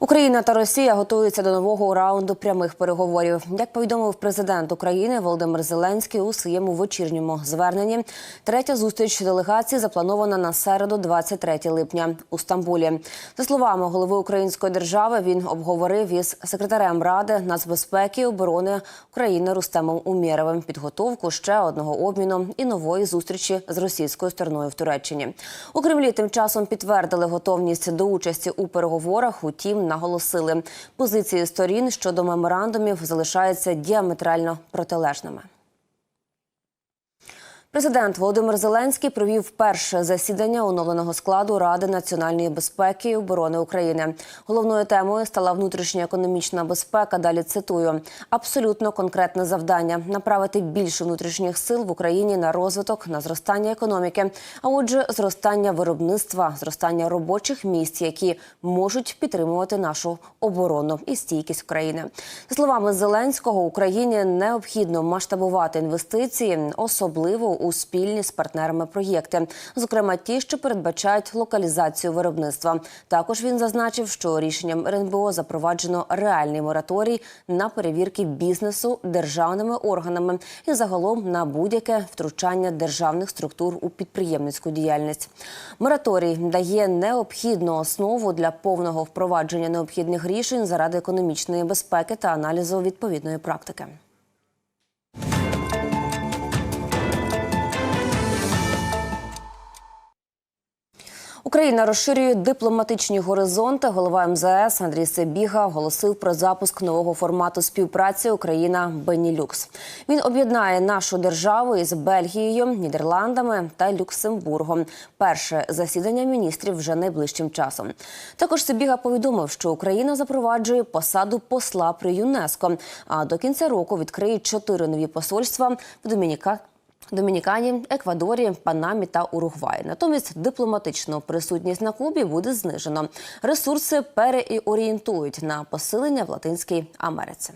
Україна та Росія готуються до нового раунду прямих переговорів. Як повідомив президент України Володимир Зеленський у своєму вечірньому зверненні, третя зустріч делегації запланована на середу, 23 липня у Стамбулі. За словами голови Української держави, він обговорив із секретарем ради нацбезпеки і оборони України Рустемом Умєровим підготовку ще одного обміну і нової зустрічі з російською стороною в Туреччині. У Кремлі тим часом підтвердили готовність до участі у переговорах. Утім, наголосили, позиції сторін щодо меморандумів залишаються діаметрально протилежними. Президент Володимир Зеленський провів перше засідання оновленого складу Ради національної безпеки і оборони України. Головною темою стала внутрішня економічна безпека. Далі цитую абсолютно конкретне завдання направити більше внутрішніх сил в Україні на розвиток, на зростання економіки, а отже, зростання виробництва, зростання робочих місць, які можуть підтримувати нашу оборону і стійкість країни. За словами Зеленського, Україні необхідно масштабувати інвестиції, особливо у спільні з партнерами проєкти, зокрема ті, що передбачають локалізацію виробництва. Також він зазначив, що рішенням РНБО запроваджено реальний мораторій на перевірки бізнесу державними органами і загалом на будь-яке втручання державних структур у підприємницьку діяльність. Мораторій дає необхідну основу для повного впровадження необхідних рішень заради економічної безпеки та аналізу відповідної практики. Україна розширює дипломатичні горизонти. Голова МЗС Андрій Себіга оголосив про запуск нового формату співпраці Україна Бенілюкс. Він об'єднає нашу державу із Бельгією, Нідерландами та Люксембургом. Перше засідання міністрів вже найближчим часом. Також Себіга повідомив, що Україна запроваджує посаду посла при ЮНЕСКО. А до кінця року відкриє чотири нові посольства в Домініка. Домінікані, Еквадорі, Панамі та Уругваї. Натомість дипломатичну присутність на Кубі буде знижено. Ресурси переорієнтують на посилення в Латинській Америці.